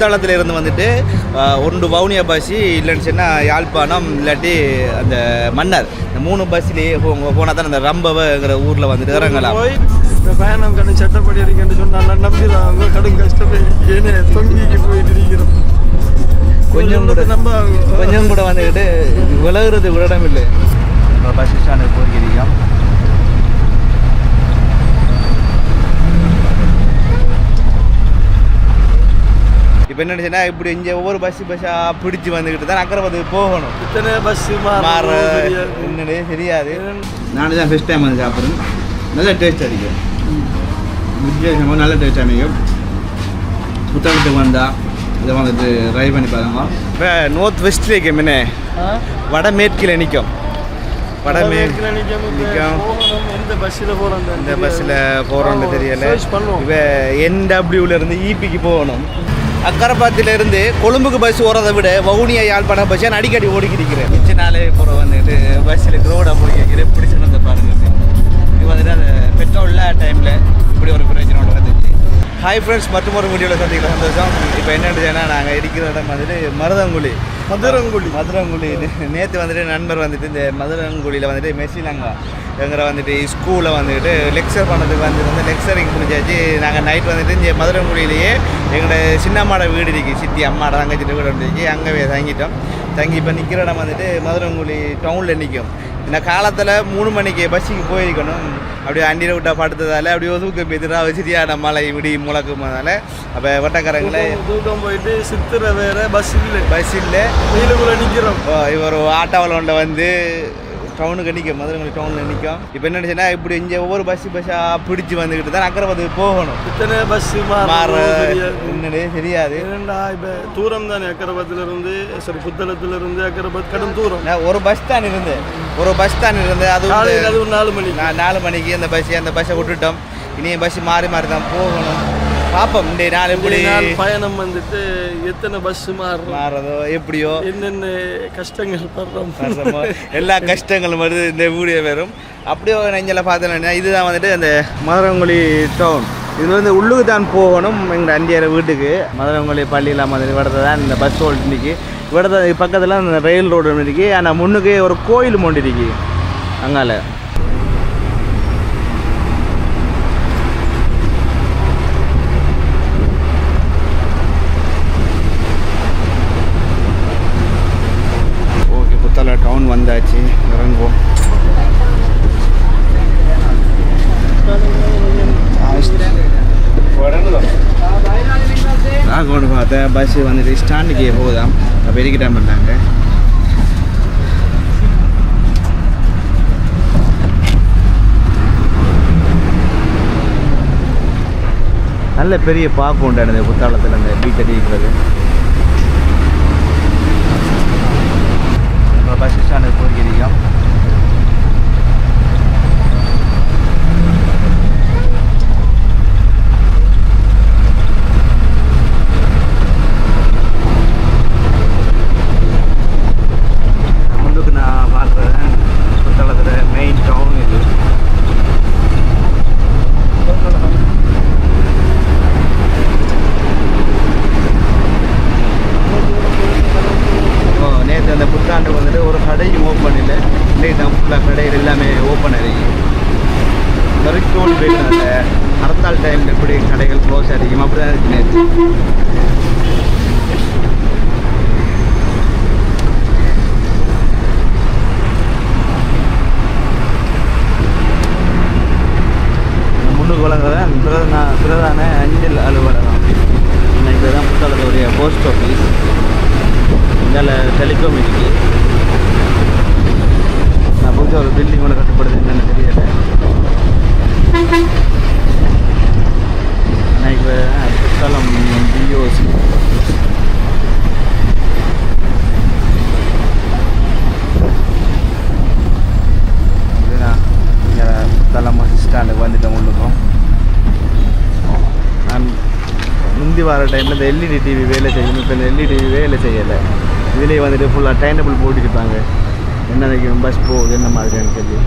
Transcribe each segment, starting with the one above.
புத்தளத்தில் இருந்து வந்துட்டு ஒன்று வவுனியா பஸ் இல்லைன்னு சொன்னால் யாழ்ப்பாணம் இல்லாட்டி அந்த மன்னர். இந்த மூணு பஸ்லேயே போனால் தான் அந்த ரம்பவங்கிற ஊரில் வந்துட்டு இறங்கலாம். இந்த பயணம் கடை சட்டப்படி இருக்குன்னு சொன்னால நம்பிடுறாங்க கடும் கஷ்டமே. ஏனே தொங்கிக்கு போயிட்டு இருக்கிறோம். கொஞ்சம் கூட நம்ம கொஞ்சம் கூட வந்துக்கிட்டு விலகுறது விடம் இல்லை பஸ் ஸ்டாண்டுக்கு போயிருக்கீங்க இப்போ என்னச்சுன்னா இப்படி இங்கே ஒவ்வொரு பஸ் பஸ்ஸாக பிடிச்சி வந்துக்கிட்டு தான் அக்கரபத்துக்கு போகணும். இத்தனை பஸ் மாற என்னடே தெரியாது. நானும் தான் ஃபஸ்ட் டைம் வந்து சாப்பிட்றேன். நல்ல டேஸ்ட் அடிக்கும் வித்தியாசமாக நல்ல டேஸ்ட் அடிக்கும் புத்தகத்துக்கு வந்தால் இதை வந்துட்டு ட்ரை பண்ணி பாருங்க. இப்போ நார்த் வெஸ்ட்ல இருக்க முன்னே. வடமேற்கில் நிற்கும் வடமேற்கு நிற்கும் எந்த பஸ்ஸில் போகிறோம் இந்த பஸ்ஸில் போகிறோன்னு தெரியல. இப்போ என்டபிள்யூல இருந்து ஈபிக்கு போகணும். அக்கரப்பாத்தில இருந்து கொழும்புக்கு பஸ் ஓடுறதை விட வவுனியா யாழ்ப்பாணம் பஸ் நான் அடிக்கடி ஓடிக்கிட்டு மிச்ச நாளே போகிற வந்துட்டு பஸ்ஸில் ரோடாக போய்க்கிறேன் இப்படி சொன்னதை பாருங்க. இது வந்துட்டு அந்த பெட்ரோல் இல்லாத டைமில் இப்படி ஒரு பிரச்சனை ஒன்று வந்துச்சு ஹாய் ஃப்ரெண்ட்ஸ் மற்றும் ஒரு வீடியோவில் சந்திக்கல சந்தோஷம். இப்போ என்னன்னு நாங்கள் இருக்கிற இடம் வந்துட்டு மருதங்குழி மதுரங்குழி. மதுரங்குழி. நேற்று வந்துட்டு நண்பர் வந்துட்டு இந்த மதுரங்குழியில் வந்துட்டு மெஸ்ஸிலாங்க எங்களை வந்துட்டு ஸ்கூலில் வந்துட்டு லெக்சர் பண்ணதுக்கு வந்து வந்து லெக்சரிங் முடிஞ்சாச்சு. நாங்கள் நைட் வந்துட்டு இங்கே மதுரங்குழியிலேயே எங்களோட சின்னம்மாட வீடு இருக்குது சித்தி அம்மாட தங்கச்சிட்டு வீடு இருந்துச்சு அங்கே தங்கிட்டோம். தங்கி இப்போ நிற்கிற இடம் வந்துட்டு மதுரங்குழி டவுனில் நிற்கும் இந்த காலத்தில் மூணு மணிக்கு பஸ்ஸுக்கு போயிருக்கணும். அப்படியே அண்டியில் விட்டா படுத்ததால் அப்படியே ஒதுக்க பெதிராக சரியான மழை விடி முழக்குமதால அப்போ வட்டக்காரங்களை தூக்கம் போயிட்டு சித்திரை வேற பஸ் இல்லை. பஸ் இல்லை. வெயிலுக்குள்ள நிற்கிறோம் இவர் ஆட்டோவில் ஒன்றை வந்து டவுனுக்கு நிற்கும் மதுரை டவுனில் நிற்கும் இப்போ என்னச்சுன்னா இப்படி இங்கே ஒவ்வொரு பஸ் பஸ்ஸாக பிடிச்சி வந்துக்கிட்டு தான் அக்கரபத்துக்கு போகணும். இத்தனை பஸ் மாற என்னடே தெரியாது. ஏனண்டா இப்போ தூரம் தானே அக்கரபத்துல இருந்து சரி புத்தளத்துல இருந்து அக்கரபத் கடும் தூரம். ஒரு பஸ் தான் இருந்து ஒரு பஸ் தான் இருந்து அது அது ஒரு நாலு மணி நான் நாலு மணிக்கு அந்த பஸ் அந்த பஸ்ஸை விட்டுட்டோம். இனி பஸ் மாறி மாறி தான் போகணும். பார்ப்போம் இந்த நாள் எப்படி பயணம் வந்துட்டு எத்தனை பஸ் மாறுறோம் மாறதோ எப்படியோ. என்னென்ன கஷ்டங்கள் படுறோம். எல்லா கஷ்டங்களும் வருது இந்த வீடியோ வரும் அப்படியே நெஞ்சல பார்த்தேன்னா இதுதான் வந்துட்டு அந்த மதுரங்குழி டவுன் இது வந்து உள்ளுக்கு தான் போகணும் எங்கள் அண்டியார வீட்டுக்கு. மதுரங்குழி பள்ளியில் மாதிரி இடத்துல தான் இந்த பஸ் ஓட்டு இன்னைக்கு. இடத்த பக்கத்தில் அந்த ரயில் ரோடு ஒன்று இருக்கு. ஆனால் முன்னுக்கு ஒரு கோயில் இருக்கு. அங்கால ஓகே புத்தள டவுன் வந்தாச்சு இறங்குவோம் நான் கொண்டு பார்த்தேன் பஸ் வந்துட்டு ஸ்டாண்டுக்கு போகுதான் அப்போ பண்ணாங்க நல்ல பெரிய பார்க்க உண்டானது குத்தாலத்தில் அந்த பீச் அடிக்கிறது போஸ்ட் ஆஃபீஸ் இதில் டெலிகாம் இருக்கு. நான் புதுசாக ஒரு பில்டிங் ஒன்று கட்டுப்படுது என்னென்னு தெரியல. இப்போ புத்தளம் பிஓசி புத்தளம் பஸ் ஸ்டாண்டுக்கு வந்துட்டோம் உள்ளுக்கும் நான் முந்தி வர டைமில் இந்த எல்இடி டிவி வேலை செய்யணும் இப்போ இந்த எல்இடி டிவி வேலை செய்யலை. இதுலேயே வந்துட்டு ஃபுல்லாக டைம் டேபிள் போட்டுருப்பாங்க என்னைக்கு பஸ் போகுது என்ன மாதிரின்னு சொல்லி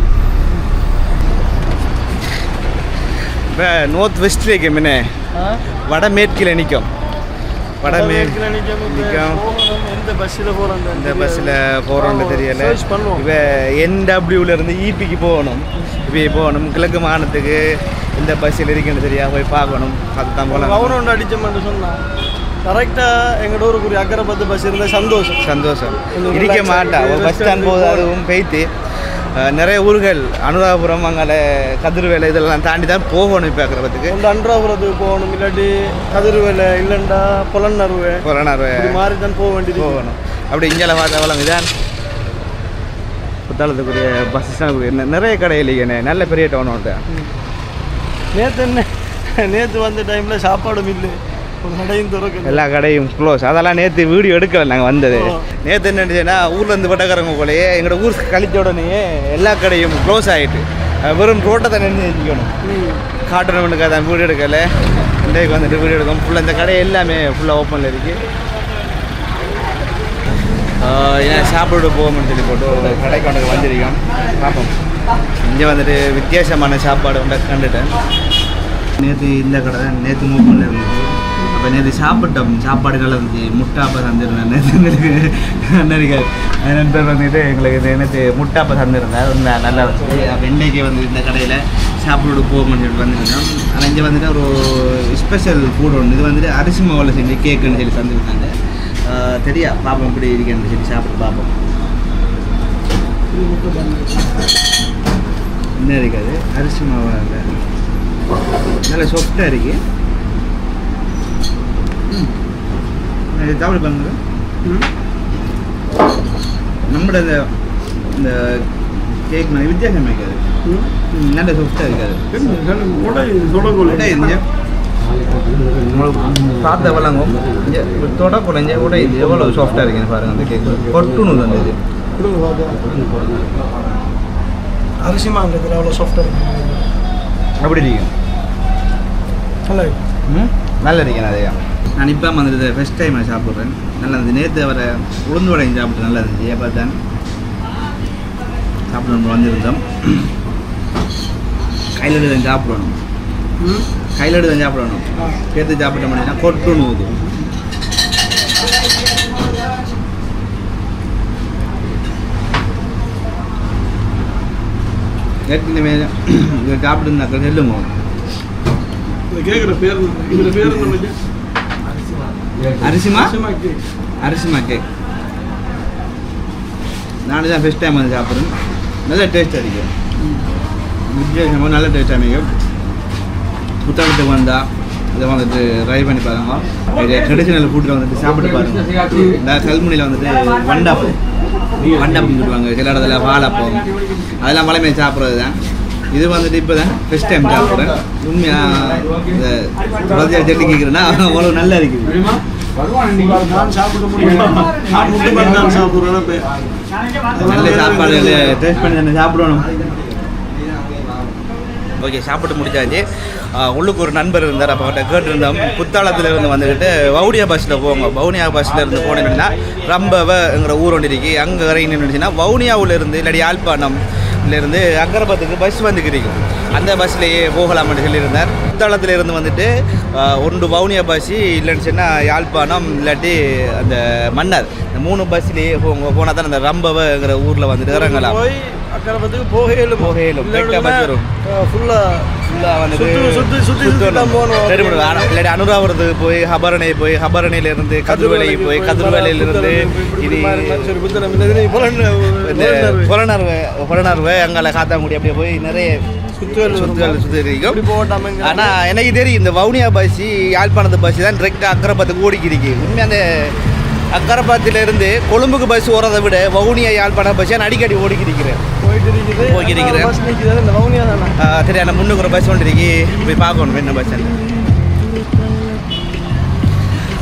இப்போ நார்த் வெஸ்ட்ல முன்னே. வடமேற்கில் நிற்கும் வடமேற்குல. போகணும். எந்த பஸ்ஸில் போகிறோம் இந்த பஸ்ஸில் போகிறோன்னு தெரியல. இப்போ என்டபிள்யூல இருந்து ஈபிக்கு போகணும். இப்போ போகணும். கிழக்கு மாகாணத்துக்கு இந்த பஸ்ஸில் இருக்குன்னு தெரியா போய் பார்க்கணும். அதுதான் போகலாம் கவர்மெண்ட் அடிச்சோம்னு சொன்னால் கரெக்டாக எங்களோட ஊருக்குரிய அக்கறை பத்து பஸ் இருந்தால் சந்தோஷம். சந்தோஷம். இருக்க மாட்டா. ஒரு பஸ் ஸ்டாண்ட் போகுது அதுவும் பெய்த்து நிறைய ஊர்கள் அனுராபுரம் அங்கே கதிர்வேலை இதெல்லாம் தாண்டி தான் போகணும் இப்போ அக்கறபத்துக்கு ஒன்று அன்றாபுரத்துக்கு போகணும் இல்லாட்டி கதிர்வேலை இல்லைண்டா கொரோனா இப்படி மாறி தான் போக வேண்டியது. போகணும். அப்படி இங்கே பார்த்தவளம் இதான்? புத்தாளத்துக்குரிய பஸ் ஸ்டாண்டுக்குரிய நிறைய கடை இல்லைங்கண்ணே நல்ல பெரிய டவுன் உண்டு. நேற்று என்ன? நேற்று வந்த டைமில் சாப்பாடும் இல்லை. ஒரு கடையும் திறக்கல. எல்லா கடையும் க்ளோஸ் அதெல்லாம் நேற்று வீடியோ எடுக்கல நாங்கள் வந்தது. நேற்று என்னச்சுன்னா ஊர்லேருந்து பட்டக்காரங்க போலயே எங்களோட ஊர் கழிச்ச உடனே எல்லா கடையும் க்ளோஸ் ஆகிட்டு வெறும் ரோட்டை தான் நின்று வச்சுக்கணும் ம். காட்டணும்னுக்கு அதான் வீடியோ எடுக்கல. இன்றைக்கு வந்துட்டு வீடியோ எடுக்கும் ஃபுல்லாக இந்த கடை எல்லாமே ஃபுல்லாக ஓப்பனில் இருக்குது ஏன்னா சாப்பிட போகணும்னு சொல்லி போட்டு ஒரு கடைக்கு வந்திருக்கோம். பார்ப்போம். இங்கே வந்துட்டு வித்தியாசமான சாப்பாடு ஒன்று கண்டுட்டேன். நேற்று இந்த கடை தான். நேற்று மூப்பில் இருந்துச்சு அப்போ நேற்று சாப்பிட்டோம். சாப்பாடு நல்லா இருந்துச்சு முட்டாப்பை தந்துருந்தேன். நேற்று எங்களுக்கு நண்பர் வந்துட்டு எங்களுக்கு நேற்று முட்டாப்பை தந்துருந்தார். உண்மை நல்லா இருந்துச்சு. அப்போ இன்றைக்கு வந்து இந்த கடையில் சாப்பிட்டு போகணும்னு சொல்லிட்டு வந்துருந்தோம். ஆனால் இங்கே வந்துட்டு ஒரு ஸ்பெஷல் ஃபுட் ஒன்று இது வந்துட்டு அரிசி மாவில் செஞ்சு கேக்குன்னு சொல்லி தந்துருந்தாங்க. தெரியா? பாப்போம் இப்படி இருக்கேன்னு சொல்லி சாப்பிட்டு பார்ப்போம் என்ன இருக்காது அரிசி மாவு இல்லை நல்ல சாஃப்டாக இருக்கு ம். இது சாப்பிட்டு பாருங்க நம்மளோட இந்த இந்த கேக் மாதிரி வித்தியாசம் இருக்காது நல்ல சாஃப்டாக இருக்காது உடை தொடக்கொலை உடை இருந்து சாப்பிட்ட வழங்கும் தொட குழஞ்ச உடை இது எவ்வளோ சாஃப்டாக இருக்குன்னு பாருங்க அந்த கேக் கொட்டுணும் அந்த இது அரிசி மாங்கிறதுல அவ்வளோ சாஃப்டாக இருக்கு அப்படி இருக்கும் நல்லா நல்லா இருக்கேன் அதையா? நான் இப்போ வந்துட்டு ஃபஸ்ட் டைம் நான் சாப்பிட்றேன். நல்லா இருந்துச்சு. நேற்று அவரை உளுந்து வடையும் சாப்பிட்டு நல்லா இருந்துச்சு. எப்போ தான் சாப்பிடணும் வந்திருந்தோம். கையில் எடுத்து சாப்பிடணும். ம்? கையில் எடுத்து சாப்பிடணும். சேர்த்து சாப்பிட்ட முடியும்னா கொட்டுணும் இது ஏற்கனவே இதை சாப்பிட்டுருந்தாக்க செல்லுங்க இது கேட்குற பேர்? இதுல பேர்? அரிசிமா? அரிசிமா கேக் நானும் தான் ஃபஸ்ட் டைம் வந்து சாப்பிட்றேன். நல்ல டேஸ்ட் அடிக்கும் வித்தியாசமாக நல்ல டேஸ்ட் அடிக்கும் புத்தகத்துக்கு வந்தால் இதை வந்துட்டு ட்ரை பண்ணி பாருங்க. ட்ரெடிஷ்னல் ஃபுட்டில் வந்துட்டு சாப்பிட்டு பாருங்க. இந்த கல்முனையில் வந்துட்டு வண்டாப்பம் வண்டாப்பம் சொல்லுவாங்க சில இடத்துல வாழைப்பம் அதெல்லாம் வளமையை சாப்பிட்றது தான். இது வந்துட்டு இப்போ தான் ஃபஸ்ட் டைம் சாப்பிட்றேன். உண்மையாக இந்த பஜ்ஜியா சட்னி கேட்குறேன்னா அவ்வளோ நல்லா இருக்குது. நான் சாப்பிட முடியும் சாப்பிட்றேன் நல்ல சாப்பாடு டேஸ்ட் பண்ணி தானே சாப்பிடணும். ஓகே சாப்பிட்டு முடிச்சாச்சு. உள்ளுக்கு ஒரு நண்பர் இருந்தார். அப்போ அவர்கிட்ட கேட்டிருந்தோம். புத்தாளத்துல இருந்து வந்துக்கிட்டு வவுனியா பஸ்ஸில் போங்க. வவுனியா பஸ்ஸில் இருந்து போனீங்கன்னா ரம்பவங்கிற ஊர் ஒன்று இருக்கு. அங்கே இறங்கி நின்றுச்சுன்னா வவுனியாவிலேருந்து இல்லாட்டி யாழ்ப்பாணம் அக்கரபத்துக்கு பஸ் வந்துக்கிறீங்க அந்த பஸ்லேயே போகலாம்னு சொல்லியிருந்தார். புத்தாளத்துல இருந்து வந்துட்டு ஒன்று வவுனியா பஸ் இல்லைன்னு சொன்னால் யாழ்ப்பாணம் இல்லாட்டி அந்த மன்னர் இந்த மூணு பஸ்லேயே போனால் தான் அந்த ரம்பவங்கிற ஊரில் வந்துட்டு இறங்கலாம் போய் போகையிலும். வரும். ஃபுல்லாக ஃபுல்லாக சுத்தி சுத்தி தான் போகணும். இல்லாட்டி அனுராபுரத்துக்கு போய் ஹபரணை போய் ஹபரணையில இருந்து கதிர்வேலை போய் கதிர்வேலையில இருந்து இது புலனர்வு புலனர்வு அங்கால காத்தாங்குடி அப்படியே போய் நிறைய சுத்துகள் சுத்துகள் சுற்றி இருக்கும் போட்டாம ஆனா எனக்கு தெரியும் இந்த வவுனியா பஸ் யாழ்ப்பாணத்து பஸ் தான் டிரெக்டாக அக்கரப்பத்துக்கு ஓடிக்கிருக்கு. உண்மை அந்த அக்கரப்பாத்தில இருந்து கொழும்புக்கு பஸ் ஓடுறதை விட வவுனியா யாழ்ப்பாணம் பஸ் நான் அடிக்கடி ஓடிக்கிருக்கிறேன் போயிட்டு இருக்குது போய்க்கிட்டு இருக்கிறேன். பஸ் நிற்கிறது இந்த வவுனியா தானே? சரி அந்த முன்னுக்கு ஒரு பஸ் ஒன்று இருக்கு போய் பார்க்கணும் என்ன பஸ்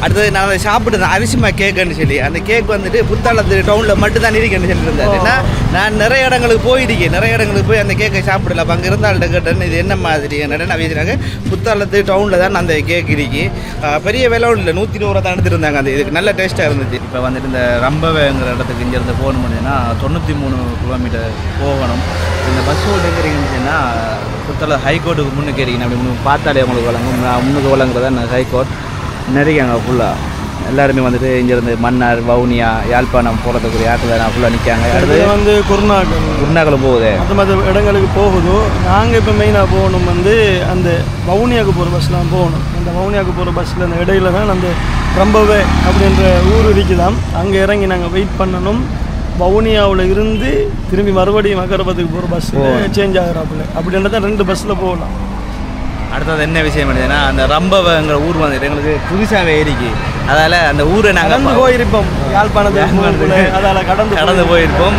அடுத்தது நான் அதை சாப்பிட்டு அரிசிமா கேக்குன்னு சொல்லி அந்த கேக் வந்துட்டு புத்தாளத்து டவுனில் மட்டும் தான் இருக்குன்னு சொல்லி இருந்தார். ஏன்னா நான் நிறைய இடங்களுக்கு போயிருக்கேன் நிறைய இடங்களுக்கு போய் அந்த கேக்கை சாப்பிடல. அப்போ அங்கே இருந்த ஆள்கிட்ட கேட்டேன் இது என்ன மாதிரி? என்னடா வீசினாங்க புத்தாளத்து டவுனில் தான் அந்த கேக் இருக்கு. பெரிய விலை ஒன்றும் இல்லை. நூற்றி நூறு தான் எடுத்துருந்தாங்க அந்த இதுக்கு நல்ல டேஸ்ட்டாக இருந்துச்சு இப்போ வந்துட்டு இந்த ரம்பவேங்கிற இடத்துக்கு இங்கேருந்து போகணும் அப்படின்னா தொண்ணூற்றி மூணு கிலோமீட்டர் போகணும். இந்த பஸ் ஓட்டு எங்கிறீங்கன்னா புத்தள ஹைகோர்ட்டுக்கு முன்னுக்கு ஏறிங்க அப்படி முன்னு பார்த்தாலே உங்களுக்கு வழங்கும். முன்னுக்கு வழங்குறதா ஹைகோர்ட் நிறைய அங்கே ஃபுல்லாக எல்லாருமே வந்துட்டு இங்கேருந்து மன்னார் வவுனியா யாழ்ப்பாணம் போகிறதுக்குரிய ஆட்டில் நான் ஃபுல்லாக நிற்காங்க அடுத்து இது வந்து குருநாகல் குருநாகலம் போகுது. மற்ற மற்ற இடங்களுக்கு போகுதோ. நாங்கள் இப்போ மெயினாக போகணும் வந்து அந்த வவுனியாவுக்கு போகிற பஸ்லாம் போகணும். அந்த வவுனியாவுக்கு போகிற பஸ்ஸில் அந்த இடையில தான் அந்த ரம்பவே அப்படின்ற ஊர் இருக்குதாம். அங்கே இறங்கி நாங்கள் வெயிட் பண்ணணும். வவுனியாவில் இருந்து திரும்பி மறுபடியும் மகரபத்துக்கு போகிற பஸ்ஸில் சேஞ்ச் ஆகிறாப்புல. அப்படின்றத ரெண்டு பஸ்ஸில் போகலாம். அடுத்தது என்ன விஷயம் பண்ணுதுன்னா அந்த ரம்பவங்கிற ஊர் வந்துட்டு எங்களுக்கு புதுசாகவே ஏறிக்கு அதால் அந்த ஊரை கடந்து நாங்கள் போயிருப்போம். யாழ்ப்பாணத்துக்கு அதால் கடந்து கடந்து போயிருப்போம்.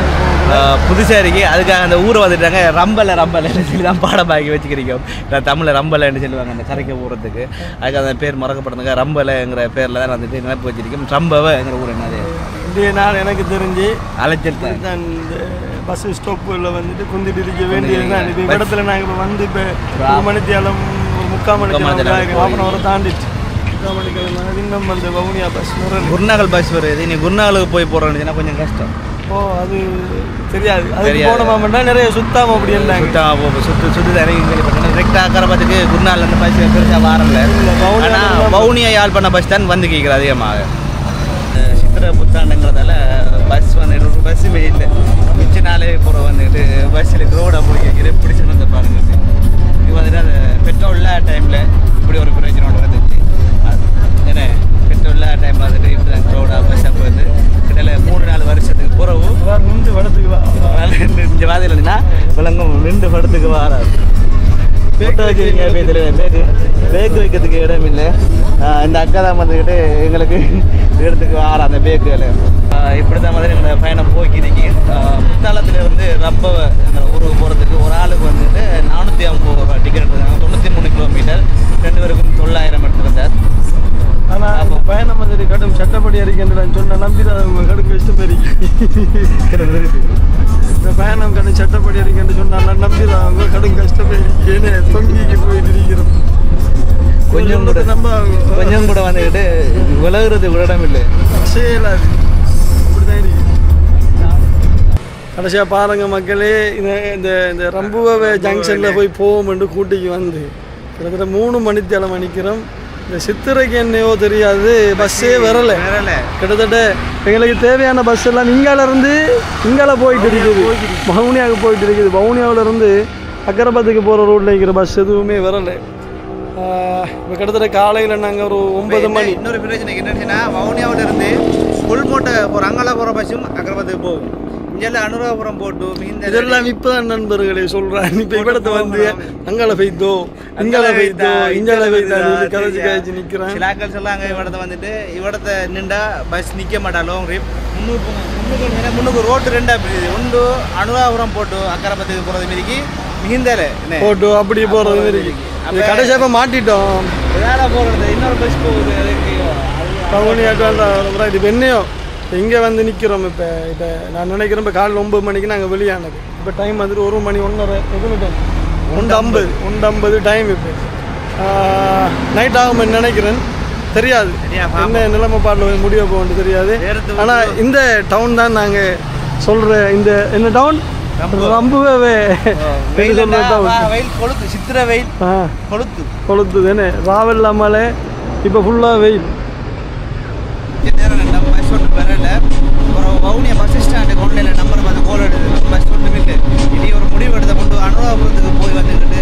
புதுசாக இருக்கு. அதுக்காக அந்த ஊரை வந்துட்டாங்க. ரம்பலை ரம்பலைன்னு சொல்லி தான் பாடமாக்கி வச்சுக்கிறீங்க நான் தமிழில் ரம்பலைன்னு சொல்லுவாங்க. அந்த கரைக்க ஊறத்துக்கு. அதுக்கு அந்த பேர் மறக்கப்படுறதுங்க ரம்பலைங்கிற பேரில் தான் வந்துட்டு நினைப்பு வச்சிருக்கோம். ரம்பவங்கிற ஊர் என்னது? இன்றைய நாள் எனக்கு தெரிஞ்சு அலைச்சல் தான். இந்த பஸ் ஸ்டாப்பில் வந்துட்டு குந்திட்டு இருக்க வேண்டியது தான் இப்போ இடத்துல நாங்கள் இப்போ வந்து இப்போ மணித்தியாலம் நாங்கள் இன்னும் அந்த வவுனியா பஸ் குருநாகல் பஸ் வருது. நீ குருநாகலுக்கு போய் போகிறோன்னு கொஞ்சம் கஷ்டம். ஓ அது தெரியாது. அதுக்கு தெரியாது. போனோமாமன்னா நிறைய சுத்தாம அப்படி இருந்தாங்க. சுத்தமாக போ சுற்று சுற்று இறங்கி கேள்விப்பட்டேன் கரெக்டாக அக்கரப்பத்துக்கு குருநாள் அந்த பஸ் பெருசாக வாரல. வவுனியா ஆனால் வவுனியா யாழ்ப்பாண பஸ் தான் வந்து கேட்குறது அதிகமாக. சித்திரை புத்தாண்டுங்கிறதால பஸ் வந்து ஒரு பஸ்ஸுமே இல்லை. மிச்ச நாளே போகிற வந்துட்டு பஸ்ஸில் ரோடாக போய் கேட்குறது பிடிச்சிட்டு வந்து பாருங்க. இது வந்துட்டு அந்த பெட்ரோல் இல்லாத டைமில் இப்படி ஒரு பிரச்சனை ஒன்று வந்துச்சு அது என்ன பெட்ரோல் இல்லாத டைமில் வந்துட்டு இப்படி தான் ரோடாக பஸ்ஸாக போயிருந்து கிட்டல மூணு நாலு வருஷத்துக்கு பிறகு நின்று வடத்துக்கு வா. இந்த வாதியில் இருந்துன்னா விளங்கும் ரெண்டு படத்துக்கு வாராது ஃபோட்டோ வச்சுருக்கீங்க பேத்தில் பேக்கு பேக்கு வைக்கிறதுக்கு இடம் இல்லை. இந்த அக்கா தான் வந்துக்கிட்டு எங்களுக்கு இடத்துக்கு வாரா அந்த பேக்குகளை இப்படி தான் மாதிரி எங்களோட பயணம் போய்க்கிருக்கு புத்தாலத்தில் இருந்து ரொம்ப ஊருக்கு போகிறதுக்கு ஒரு ஆளுக்கு வந்துட்டு நானூற்றி ஐம்பது ரூபா டிக்கெட் எடுத்தாங்க தொண்ணூற்றி மூணு கிலோமீட்டர் ரெண்டு பேருக்கும் தொள்ளாயிரம் எடுத்துருந்தார். ஆனால் அந்த பயணம் வந்துட்டு கடும் சட்டப்படி அறிக்கின்றேன் சொன்ன நம்பி தான் அவங்க கடுக்கு போயிருக்கீங்க இந்த பயணம் கடும் சட்டப்படி அறிக்கின்ற சொன்னால் நம்பி தான் அவங்க கடும் கஷ்டப்படி ஏன்னு தொங்கிக்கு போயிட்டு இருக்கிறோம். கொஞ்சம் கூட நம்ம கொஞ்சம் கூட வந்துக்கிட்டு விலகுறது இடம் இல்லை செய்யலாது இருக்கு கடைசியாக பாருங்க மக்களே இந்த இந்த இந்த ரம்புவ ஜங்ஷனில் போய் போவோம்னு கூட்டிக்கு வந்து. கிட்டத்தட்ட மூணு மணித்தேலம் மணிக்கிறோம் இந்த சித்திரைக்கு என்னையோ தெரியாது பஸ்ஸே வரலை. கிட்டத்தட்ட எங்களுக்கு தேவையான பஸ் எல்லாம் இங்கால இருந்து இங்கால போயிட்டு இருக்குது. வவுனியாவுக்கு போயிட்டு இருக்குது. வவுனியாவுல இருந்து அக்கரபத்துக்கு போகிற ரோட்டில் இருக்கிற பஸ் எதுவுமே வரலை. இப்போ கிட்டத்தட்ட காலையில் நாங்கள் ஒரு ஒன்பது மணி. இன்னொரு பிரச்சனை என்னச்சுன்னா வவுனியாவில ಮುಲ್ಮೋಟ ಅಂಗಲಾಪುರ ಬಸ್ಸುம் அக்ரமத்துக்கு போகும் இங்கெல்லாம் அனுராபுரம் போட்டு மிகுந்த இதெல்லாம் இப்பதான் நண்பர்களே சொல்றான் இப்ப இவ்வளவு வந்து அங்கால பெய்தோ இங்கால பெய்தோ இங்கால பெய்தோ கதைச்சு கதைச்சு நிக்கிறான் சிலாக்கள் சொல்ல அங்க இவடத்தை வந்துட்டு இவடத்தை நின்றா பஸ் நிக்க மாட்டா லாங் ட்ரிப் முன்னுக்கு முன்னுக்கு முன்னுக்கு ரோட்டு ரெண்டா பிரியுது ஒன்று அனுராபுரம் போட்டு அக்கரபத்துக்கு போறது மாரிக்கு மிகுந்தல போட்டு அப்படி போறது மாரிக்கு கடைசியாக மாட்டிட்டோம் வேலை போறது இன்னொரு பஸ் போகுது அதுக்கு பவுனி ஆட்டாண்டா இது வெண்ணையோ. இங்கே வந்து நிற்கிறோம் இப்போ இப்போ நான் நினைக்கிறேன் இப்போ காலையில் ஒம்பது மணிக்கு நாங்கள் வெளியானது. இப்போ டைம் வந்துட்டு ஒரு மணி ஒன்றரை எத்தனை டைம் ஒன்று ஐம்பது ஒன்று ஐம்பது டைம் இப்போ. நைட் ஆகும் நினைக்கிறேன். தெரியாது. என்ன நிலைமை பாட்டில் முடிய போகணும் தெரியாது. ஆனால் இந்த டவுன் தான் நாங்கள் சொல்கிற இந்த என்ன டவுன் ரொம்பவே. கொளுத்து சித்திரை வெயில். கொளுத்து. கொளுத்துது என்ன? ராவெல்லாம் மலை இப்போ ஃபுல்லாக வெயில். நம்ம வரல. அப்புறம் வவுனியா பஸ் ஸ்டாண்டு கொள்ளையில் நம்பர் பார்த்து கோல் எடுத்து பஸ் ஒன்றும் இனி ஒரு முடிவு எடுத்த கொண்டு அனுராபுரத்துக்கு போய் வந்துக்கிட்டு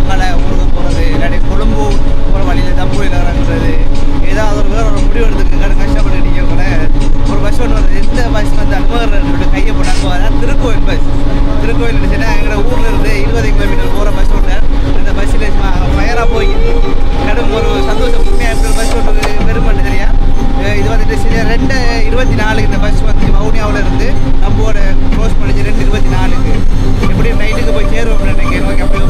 அங்கால ஊருக்கு போகிறது இல்லாட்டி கொழும்பு போகிற வழியில் தம்பூரில் இறங்குறது ஏதாவது ஒரு வேறு ஒரு முடிவு எடுத்துக்கிட்டு கடு கஷ்டப்பட்டு கூட ஒரு பஸ் ஒன்று வருது எந்த பஸ் வந்து அனுமதி கையை போட்டாங்க அதான் திருக்கோயில் பஸ் திருக்கோயில் இருந்துச்சுன்னா எங்களோட ஊரில் இருந்து இருபது கிலோமீட்டர் போகிற பஸ் ஒன்று அந்த பஸ்ஸில் ஃபயராக போய் கடும் ஒரு சந்தோஷம். இருபத்தி நாலுக்கு இந்த பஸ் வந்து வவுனியாவில் இருந்து நம்மளோட க்ளோஸ் பண்ணிச்சு ரெண்டு இருபத்தி நாலுக்கு. எப்படியும் நைட்டுக்கு போய் சேருவோம் அப்படின்னு ஓகே அப்படி